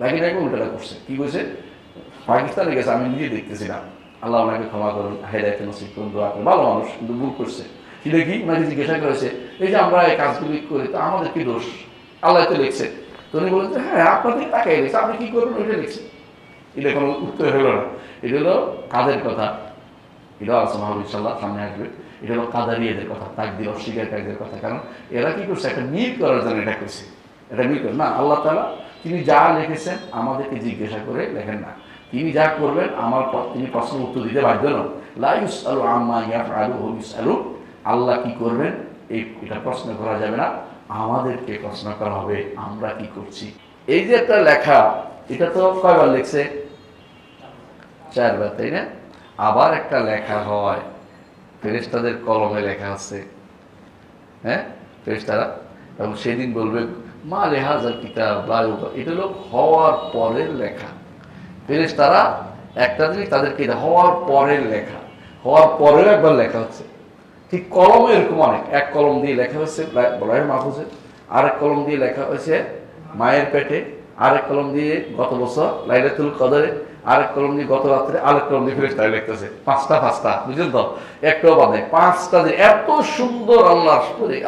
বাকি নাকি উল্টাটা করছে। কি করছে পাকিস্তানে গেছে, আমি নিজে দেখতেছিলাম আল্লাহ ওনাকে ক্ষমা করুন হেদায়ত নসিব করুন, দোয়া করুন। ভালো মানুষ, কিন্তু ভুল করছে। সেটা কি? ওনাকে জিজ্ঞাসা করেছে, এই যে আমরা এই কাজগুলি করি, তো আমাদের কি দোষ? আল্লাহ তো লিখছে। তো উনি বলেন যে হ্যাঁ আপনার দিকে তাকাই লিখছে। আপনি কি করবেন ওইটা লিখছে। এটা কোনো উত্তর হলো না। এটা হলো কাজের কথা? এটা আলোচনা হবে ইনশাল্লাহ সামনে আসবে। এটা হলো কাদারিয়েদের কথা তাক তাকদির, অস্বীকারীদের কথা। কারণ এরা কি করছে? একটা মিল করার জন্য এটা করছে। এটা মিল করে। না, আল্লাহ তালা তিনি যা লিখেছেন আমাদেরকে জিজ্ঞাসা করে লেখেন না। তিনি যা করবেন, আমার তিনি প্রশ্ন উত্তর দিতে বাধ্য নন। লাইস আলু আম্মা ইয়াফ আলু হবিস আলু আল্লাহ কি করবেন? এই এটা প্রশ্ন করা যাবে না। আমাদেরকে প্রশ্ন করা হবে, আমরা কি করছি? এই যে একটা লেখা, এটা তো কয়বার লিখছে? চারবার, তাই না? আবার একটা লেখা হয় ফেরেস্তাদের কলমে লেখা আছে। হ্যাঁ? ফেরেস্তারা এবং সেদিন বলবে মা রেহাজা কিতাব এটা হলো হওয়ার পরের লেখা। ফেরেস্তারা একটা জিনিস তাদেরকে হওয়ার পরের লেখা। হওয়ার পরেও একবার লেখা হচ্ছে। ঠিক কলম এরকম অনেক। এক কলম দিয়ে লেখা হয়েছে বলাই মাহফুজে আরেক কলম দিয়ে লেখা হয়েছে মায়ের পেটে। আরেক কলম দিয়ে গত বছর লাইলাতুল কদরে, আরেক কলম দিয়ে গত রাত্রে আরেক কলম দিয়ে ফেরেস্তারা লিখতেছে পাঁচটা পাঁচটা, বুঝলেন তো? একটাও বাদে পাঁচটা যে এত সুন্দর আল্লাহ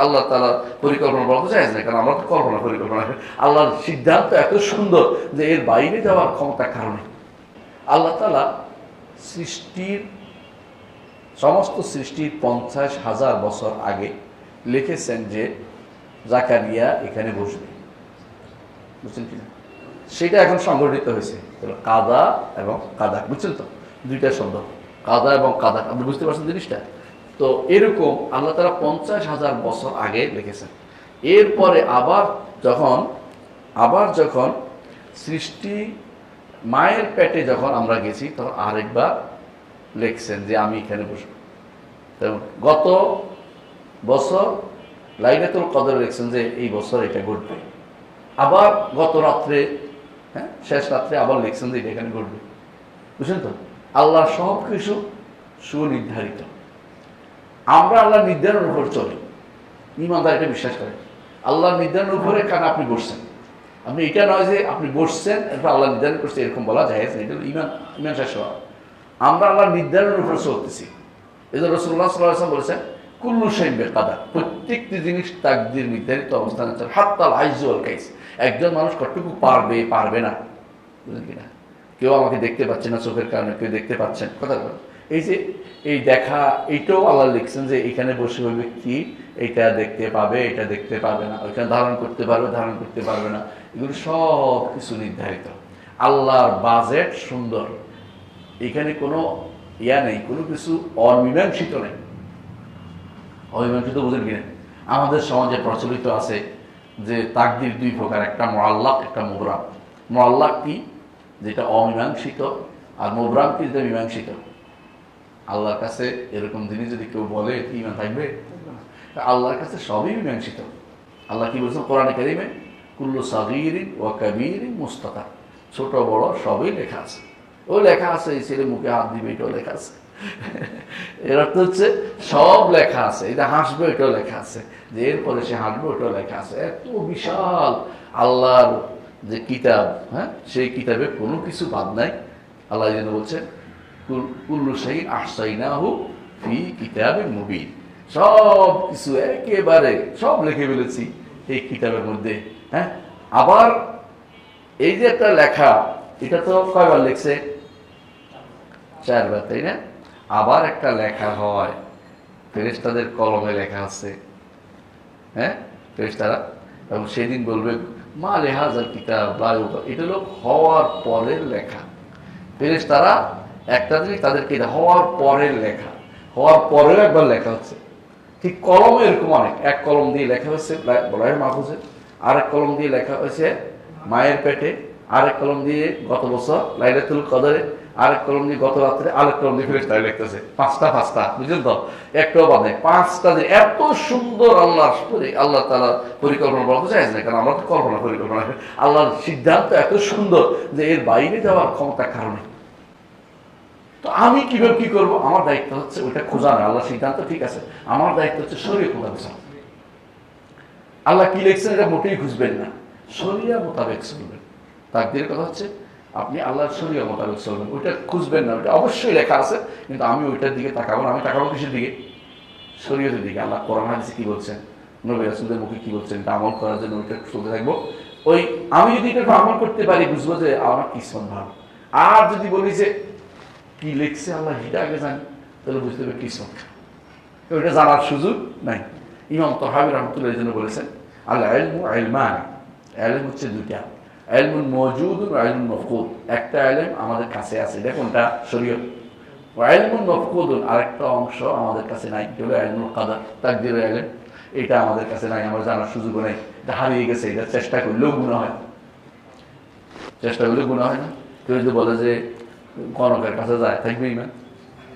আল্লাহ তালা পরিকল্পনা বলতে চাইছে না, কারণ আমরা তো কল্পনা, পরিকল্পনা। আল্লাহর সিদ্ধান্ত এত সুন্দর যে এর বাইরে যাওয়ার ক্ষমতা কারণে। আল্লাহ তালা সৃষ্টির, সমস্ত সৃষ্টির পঞ্চাশ হাজার বছর আগে লিখেছেন যে, জাকারিয়া এখানে বসবে। বুঝছেন কিনা? সেটা এখন সংগঠিত হয়েছে। কাদা এবং কাদা, বুঝছেন তো? দুইটা শব্দ। কাদা এবং কাদা। আপনি বুঝতে পারছেন জিনিসটা? তো এরকম আল্লাহ তারা পঞ্চাশ হাজার বছর আগে লিখেছেন। এরপরে আবার যখন আবার যখন সৃষ্টি মায়ের পেটে যখন আমরা গেছি, তখন আরেকবার লিখছেন যে আমি এখানে বসব। গত বছর লাইলাতুল কদর লিখছেন যে এই বছর এটা ঘটবে। আবার গত রাত্রে হ্যাঁ? শেষ রাত্রে আবার লিখছেন যে এটা এখানে ঘটবে। বুঝলেন তো? আল্লাহ সব কিছু সুনির্ধারিত। আমরা আল্লাহ নির্ধারণের উপর চলি। ইমানদার এটা বিশ্বাস করেন। আল্লাহ নির্ধারণের উপরে কারণ আপনি বসছেন? আপনি এটা নয় যে আপনি বসছেন, এরপর আল্লাহ নির্ধারণ করছে, এরকম বলা যায় এটা ইমান ইমান শেষ হওয়া। আমরা আল্লাহ নির্ধারণের উপরে চলতেছি। এই জন্য রসুল্লাহ সাল্লাহ বলেছেন কুল্লু সাইবে কাদা প্রত্যেকটি জিনিস তাকদির নির্ধারিত অবস্থানে আছে। হাত্তাল আইজুয়াল কাইস। একজন মানুষ কতটুকু পারবে পারবে না? বুঝলেন কিনা? কেউ আমাকে দেখতে পাচ্ছে না চোখের কারণে, কেউ দেখতে পাচ্ছেন কথা বলেন। এই যে, এই দেখা, এইটাও আল্লাহ লিখছেন যে এখানে বসে ওই ব্যক্তি এটা দেখতে পাবে, এটা দেখতে পাবে না। ওইখানে ধারণ করতে পারবে, ধারণ করতে পারবে না। এগুলো সব কিছু নির্ধারিত। আল্লাহর বাজেট সুন্দর। এখানে কোনো ইয়া নেই, কোনো কিছু অমীমাংসিত নেই। অমীমাংসিত বুঝেন কিনা? আমাদের সমাজে প্রচলিত আছে যে তাকদির দুই প্রকার, একটা মোয়াল্লাক একটা মোবরাম। মোয়াল্লাক কি? যেটা অমীমাংসিত আর মোবরাম কি? যেটা মীমাংসিত। আল্লাহর কাছে এরকম জিনিস যদি কেউ বলে, কি ইমান থাকবে? আল্লাহর কাছে সবই মীমাংসিত। আল্লাহ কি বলছেন? কোরআনে কারিমে, কুল্লু সাগিরিন ও কাবিরিন মুস্তাতা ছোট বড় সবই লেখা আছে। ও লেখা আছে, এই ছেলে মুখে হাত দিবে, এটাও লেখা আছে। এর অর্থ হচ্ছে সব লেখা আছে এটা হাসবে এটাও লেখা আছে যে এরপরে সে হাসবে ওটাও লেখা আছে। এত বিশাল আল্লাহর যে কিতাব হ্যাঁ সেই কিতাবে কোনো কিছু বাদ নাই। আল্লাহ যেন বলছেন, কুল- কুল্লু ফি কিতাবে মুবিন। সব কিছু একেবারে সব লিখে ফেলেছি এই কিতাবের মধ্যে হ্যাঁ। আবার এই যে একটা লেখা, এটা তো কয়বার লিখছে? চারবার, তাই না? আবার একটা লেখা হয়। ফেরেস্তাদের কলমে লেখা আছে। হ্যাঁ? ফেরেস্তারা এবং সেদিন বলবে, মা লেহাজার কিতাব লায়ু এটা হলো হওয়ার পরের লেখা। ফেরেস্তারা একটা জিনিস তাদেরকে হওয়ার পরের লেখা। হওয়ার পরেও একবার লেখা হচ্ছে। ঠিক কলমে এরকম অনেক। এক কলম দিয়ে লেখা হয়েছে বলাই মাহফুজে আরেক কলম দিয়ে লেখা হয়েছে মায়ের পেটে। আরেক কলম দিয়ে গত বছর লাইলাতুল কদরে আরেক কলম দিয়ে গত রাত্রে আরেক কলম দিয়ে ফেরেস্তারা লিখতেছে পাঁচটা পাঁচটা, বুঝলেন তো? একটাও বাদে পাঁচটা যে এত সুন্দর আল্লাহ আল্লাহ তালা পরিকল্পনা বলতে চাইছে না, কারণ আমরা তো কল্পনা, পরিকল্পনা। আল্লাহর সিদ্ধান্ত এত সুন্দর যে এর বাইরে যাওয়ার ক্ষমতা কারণে। তো আমি কীভাবে কি করব? আমার দায়িত্ব হচ্ছে ওইটা খোঁজা না। আল্লাহ সিদ্ধান্ত ঠিক আছে। আমার দায়িত্ব হচ্ছে শরীর মোতাবেক চলা। আল্লাহ কি লিখছেন এটা মোটেই খুঁজবেন না। শরিয়া মোতাবেক চলবেন তাকদিরের কথা হচ্ছে আপনি আল্লাহর শরীয় মোতাবেক চলবেন। ওইটা খুঁজবেন না। ওইটা অবশ্যই লেখা আছে, কিন্তু আমি ওইটার দিকে তাকাবো না। আমি তাকাবো কিসের দিকে? শরীয়তের দিকে। আল্লাহ কোরআন হাদিসে কি বলছেন? নবী রাসুলদের মুখে কি বলছেন? এটা আমল করার জন্য ওইটা চলতে থাকব। ওই, আমি যদি এটা আমল করতে পারি, বুঝব যে আমার কিসমত ভালো। আর যদি বলি যে, কি লিখছে আল্লাহ হিটা আগে জানি, তাহলে বুঝতে হবে কিসমত। ওইটা জানার সুযোগ নাই। ইমাম তহাবি রহমতুল্লাহ এই জন্য বলেছেন আল্লাহ এলমু এলমান এলম হচ্ছে দুইটা। এলমুন মজুদ এলমুন মফকুদ। একটা এলম আমাদের কাছে আছে এটা কোনটা শরীয়ত এলমুন মফকুদুন আরেকটা অংশ আমাদের কাছে নাই হলো? এলমুল কাদার তাকদির এলম এটা আমাদের কাছে নাই, আমার জানার সুযোগ নেই। এটা হারিয়ে গেছে, এটা চেষ্টা করলেও গুণা হয় চেষ্টা করলে গুণা হয় না। কেউ যদি বলে যে কনকের কাছে যায়, থাকবে ইমান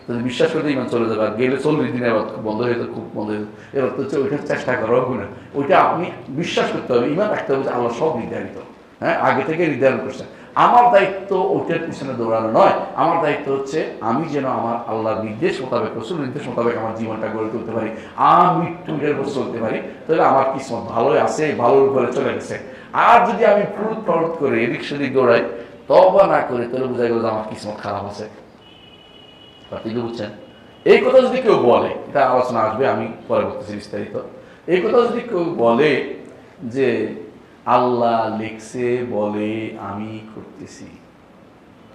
যদি বিশ্বাস করতে ইমান চলে যাবে গেলে চল্লিশ দিন এবার বন্ধ হয়ে যাবে, খুব বন্ধ হয়ে যাবে। এবার তো ওইটা চেষ্টা করাও গুণা ওইটা আপনি বিশ্বাস করতে হবে ইমান রাখতে হবে যে আল্লাহ সব নির্ধারিত হ্যাঁ আগে থেকে নির্ধারণ করছেন আমার দায়িত্ব ওইটার পিছনে দৌড়ানো নয়। আমার দায়িত্ব হচ্ছে আমি যেন আমার আল্লাহর নির্দেশ মোতাবেক রসুল নির্দেশ মোতাবেক আমার জীবনটা গড়ে তুলতে পারি, আমি উপর চলতে পারি, তাহলে আমার কিসমত ভালোই আছে, ভালোর উপরে চলে গেছে। আর যদি আমি ফুরুত ফরত করে এদিক সেদিক দৌড়াই তবা না করে, তাহলে বোঝা গেল যে আমার কিসমত খারাপ আছে। আপনি কি বুঝছেন? এই কথা যদি কেউ বলে, এটা আলোচনা আসবে, আমি পরে বিস্তারিত। এই কথা যদি কেউ বলে যে আল্লাহ লিখছে বলে আমি করতেছি।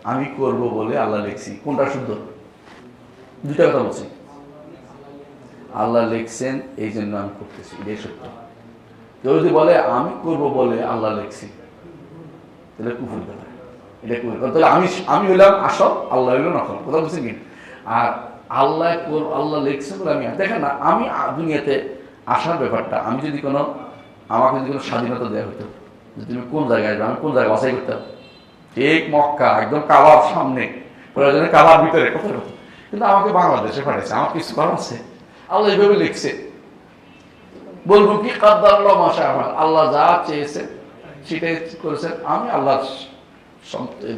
আমি করব বলে আল্লাহ লিখছি। কোনটা শুদ্ধ? দুটা কথা বলছি। আল্লাহ লিখছেন এই জন্য আমি করতেছি। এটাই সত্য। কেউ যদি বলে, আমি করব বলে আল্লাহ লিখছি, তাহলে কুফুর কথা। এটা কুফুর তাহলে আমি আমি হইলাম আসল, আল্লাহ হইল নকল। কথা বুঝছেন কি? আর আল্লাহ কর- আল্লাহ লিখছে বলে আমি দেখেন না, আমি দুনিয়াতে আসার ব্যাপারটা, আমি যদি কোনো আমাকে যদি কোনো স্বাধীনতা দেওয়া হতো যে তুমি কোন জায়গায় আসবে, আমি কোন জায়গায় বাসাই করতাম? ঠিক মক্কা, একদম কাবার সামনে, প্রয়োজনে কাবার ভিতরে কথা কথা কিন্তু আমাকে বাংলাদেশে পাঠাইছে, আমার কিছু করার আছে। আল্লাহ এইভাবে লিখছে। বলব কি কাদ্দার মাসা আমার আল্লাহ যা চেয়েছে সেটাই করেছেন। আমি আল্লাহ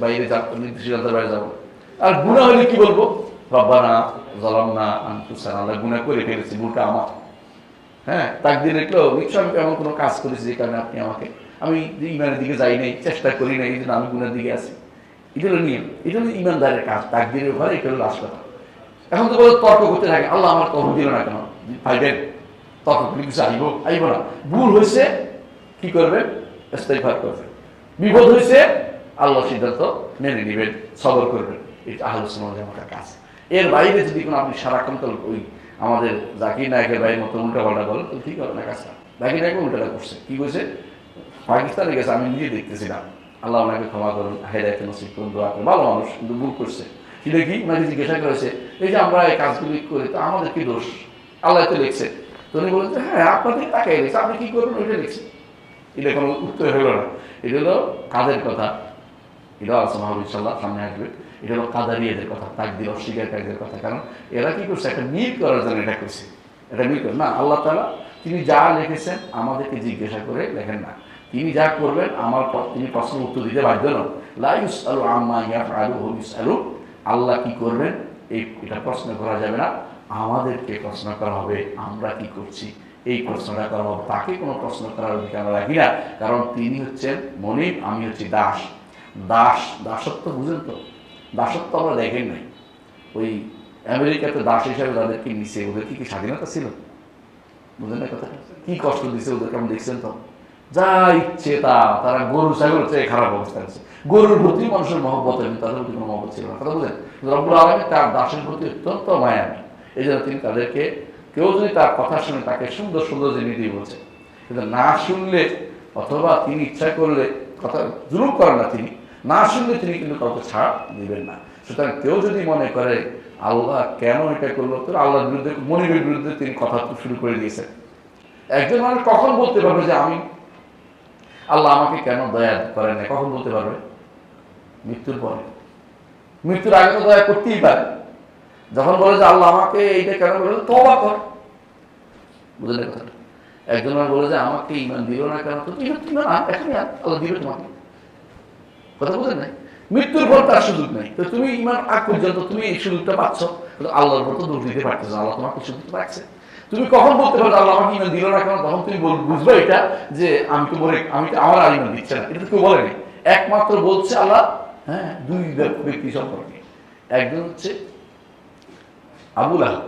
বাইরে যাব নির্দেশিকার বাইরে যাব। আর গুণা হলে কি বলব? রব্বানা জলামনা আনফুসানা। আল্লাহ গুণা করে ফেলেছি ভুলটা আমার। হ্যাঁ তাকদির লিখলো নিশ্চয় আমি এমন কোনো কাজ করেছি যে কারণে আপনি আমাকে, আমি ইমানের দিকে যাই নাই, চেষ্টা করি নাই, এই জন্য আমি গুণের দিকে আছি। এটা হলো নিয়ম এটা হলো ইমানদারের কাজ, তাকদিরের ঘরে এটা হলো কথা এখন তো বলো, তর্ক করতে থাকে, আল্লাহ আমার তর্ক দিল না কেন? ভাইবেন তর্ক করে কিছু আইব? আইব না। ভুল হয়েছে, কি করবেন ইস্তেগফার করবেন বিপদ হয়েছে, আল্লাহ সিদ্ধান্ত মেনে নেবেন, সবর করবেন। এটা আলোচনা জামাটার কাজ। এর বাইরে যদি কোনো আপনি সারাক্ষণ ওই আমাদের জাকির নায়কের বাইরের মতো উল্টা পাল্টা বলেন তো ঠিক হবে না কাজটা জাকির নায়ক উল্টাটা করছে। কি করছে পাকিস্তানে গেছে, আমি নিজে দেখতেছিলাম আল্লাহ ওনাকে ক্ষমা করুন হেদায়ত নসিব করুন, দোয়া করুন। ভালো মানুষ, কিন্তু ভুল করছে। কিন্তু কি? ওনাকে জিজ্ঞাসা করেছে, এই যে আমরা এই কাজগুলি করি, তো আমাদের কি দোষ? আল্লাহ তো লিখছে। তো উনি বলেন যে হ্যাঁ আপনাদের তাকাই লিখছে, আপনি কি করবেন ওইটা লিখছে। এটা কোনো উত্তর হলো না। এটা হলো কাজের কথা? এটা আলোচনা হবে ইনশাল্লাহ সামনে আসবে। এটা হলো কাদারিয়াদের কথা, তাকদির অস্বীকারীদের কথা। কারণ এরা কি করছে? একটা মিল করার জন্য এটা করছে। এটা মিল করে না, আল্লাহ তালা তিনি যা লিখেছেন আমাদেরকে জিজ্ঞাসা করে লেখেন না। তিনি যা করবেন, আমার তিনি প্রশ্ন উত্তর দিতে বাধ্য নন। লাইস আলু আম্মা ইয়াফ আলু হবিস আলু আল্লাহ কি করবেন? এই এটা প্রশ্ন করা যাবে না। আমাদেরকে প্রশ্ন করা হবে, আমরা কি করছি? এই প্রশ্নটা করা হবে। তাকে কোনো প্রশ্ন করার অধিকার রাখি না। কারণ তিনি হচ্ছেন মনিব, আমি হচ্ছি দাস। দাস, দাসত্ব বুঝেন তো? দাসত্ব আমরা দেখেন নাই। ওই আমেরিকাতে দাস হিসাবে তাদেরকে নিচে ওদের কি কি স্বাধীনতা ছিল? বুঝলেন না কথা কি কষ্ট দিচ্ছে ওদেরকে আমি দেখছেন তো? যা ইচ্ছে তা, তারা গরু ছাগল চেয়ে খারাপ অবস্থা আছে। গরুর প্রতি মানুষের মহব্বত কিন্তু তাদের প্রতি কোনো মহব্বত ছিল না। কথা বুঝলেন? রব্বুল আলমী তার দাসের প্রতি অত্যন্ত মায়ামী এই জন্য তিনি তাদেরকে, কেউ যদি তার কথা শুনে তাকে সুন্দর সুন্দর জিনিস দিয়ে বলছে, কিন্তু না শুনলে অথবা তিনি ইচ্ছা করলে কথা, জুলুম করেন না তিনি না শুনলে তিনি কিন্তু কাউকে ছাড় দিবেন না। সুতরাং কেউ যদি মনে করে আল্লাহ কেন এটা করল তো আল্লাহর বিরুদ্ধে, মনিবের বিরুদ্ধে তিনি কথা শুরু করে দিয়েছেন। একজন মানুষ কখন বলতে পারবে যে আমি, আল্লাহ আমাকে কেন দয়া করেন না কখন বলতে পারবে? মৃত্যুর পরে। মৃত্যুর আগে তো দয়া করতেই পারে। যখন বলে যে আল্লাহ আমাকে এইটা কেন বলে তবা কর। বুঝলে কথাটা? একজন বলে যে আমাকে ইমান দিল না কেন? তো ইমান না, এখনই আল্লাহ দিবে তোমাকে। কথা বুঝলেন নাই? মৃত্যুর পর তার সুযোগ নেই। তো তুমি ইমান আগ পর্যন্ত তুমি এই সুযোগটা পাচ্ছ। আল্লাহর মতো দোষ দিতে পারতেছো আল্লাহ তোমাকে সুযোগ রাখছে তুমি কখন বলতে পারো আল্লাহ আমাকে ইমান দিল না কেন? তখন তুমি বল- বুঝবে এটা যে আমি তো বলে আমি তো আমার আর ইমান দিচ্ছে না। এটা কেউ বলেনি একমাত্র বলছে আল্লাহ হ্যাঁ দুই ব্যক্তি সম্পর্কে। একজন হচ্ছে আবুল আহাব।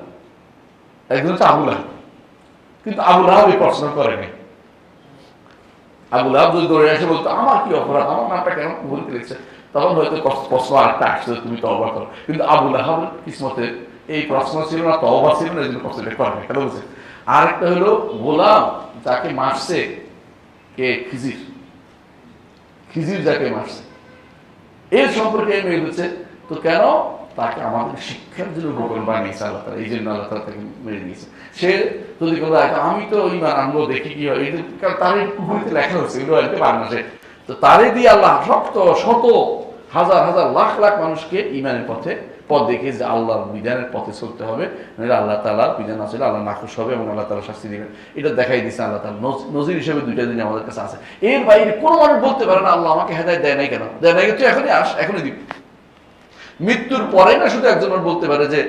একজন হচ্ছে আবুল আহাব। কিন্তু আবুল আহাব এই প্রশ্ন করেনি। আবুল যদি দৌড়ে এসে বলতো, আমার কি অপরাধ? আমার নামটা কেন বলতে লিখছে তখন হয়তো প্রশ্ন আসছে তুমি তবা করো। কিন্তু আহাব কিসমতে এই প্রশ্ন ছিল না তবা ছিল না, এই করে কেন বলছে আরেকটা হলো গোলাম যাকে মারছে কে? খিজির। খিজির যাকে মারছে। এর সম্পর্কে মেয়ে বলছে, তো কেন তাকে আমাদের শিক্ষার জন্য গোপন বানিয়েছে আল্লাহ তালা এই জন্য আল্লাহ তালা তাকে মেরে দিয়েছে। সে যদি কোনো আমি তো ইমান আনব দেখি কি হয়? এটা কারণ তার এই পুকুরিতে লেখা হচ্ছে এগুলো না সে তো তারে দিয়ে আল্লাহ শক্ত শত হাজার হাজার লাখ লাখ মানুষকে ইমানের পথে, পথ দেখে যে আল্লাহর বিধানের পথে চলতে হবে আল্লাহ তালার বিধান আসলে আল্লাহ নাখুশ হবে এবং আল্লাহ তালা শাস্তি দিবেন। এটা দেখাই দিচ্ছে আল্লাহ তালা নজির হিসেবে দুইটা দিন আমাদের কাছে আছে। এর বাইরে কোনো মানুষ বলতে পারে না, আল্লাহ আমাকে হেদায় দেয় নাই কেন? দেয় নাই তুই এখনই আস, এখনই দিবি। মৃত্যুর পরে না শুধু একজন বলতে পারে যে,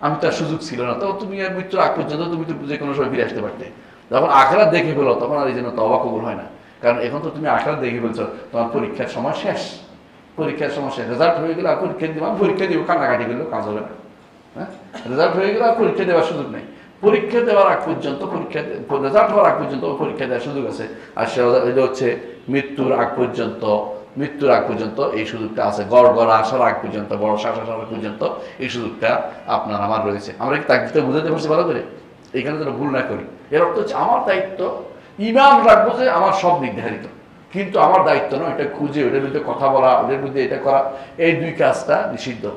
আমি তার সুযোগ ছিল না। তো তুমি আর মৃত্যুর আগ পর্যন্ত তুমি তো যে কোনো সময় ফিরে আসতে পারতে। যখন আখড়া দেখে ফেলো, তখন আর এই জন্য তবা কবুল হয় না। কারণ এখন তো তুমি আখড়া দেখে ফেলছো, তোমার পরীক্ষার সময় শেষ। পরীক্ষার সময় শেষ। রেজাল্ট হয়ে গেলে আর পরীক্ষা দিব। পরীক্ষা দিব, কান্নাকাটি করলেও কাজ হবে না। হ্যাঁ? রেজাল্ট হয়ে গেলে আর পরীক্ষা দেওয়ার সুযোগ নেই। পরীক্ষা দেওয়ার আগ পর্যন্ত পরীক্ষা রেজাল্ট হওয়ার আগ পর্যন্ত পরীক্ষা দেওয়ার সুযোগ আছে। আর সে হচ্ছে মৃত্যুর আগ পর্যন্ত মৃত্যুর আগ পর্যন্ত এই সুযোগটা আছে। গড় গড় আসার আগ পর্যন্ত বড় শ্বাস আসার পর্যন্ত এই সুযোগটা আপনার আমার রয়েছে। আমরা কি তাকে বুঝাতে পারছি ভালো করে? এখানে যেন ভুল না করি। এর অর্থ হচ্ছে আমার দায়িত্ব, ইমাম রাখব যে আমার সব নির্ধারিত। কিন্তু আমার দায়িত্ব নয়, এটা খুঁজে, ওদের বিরুদ্ধে কথা বলা, ওদের বিরুদ্ধে এটা করা, এই দুই কাজটা নিষিদ্ধ।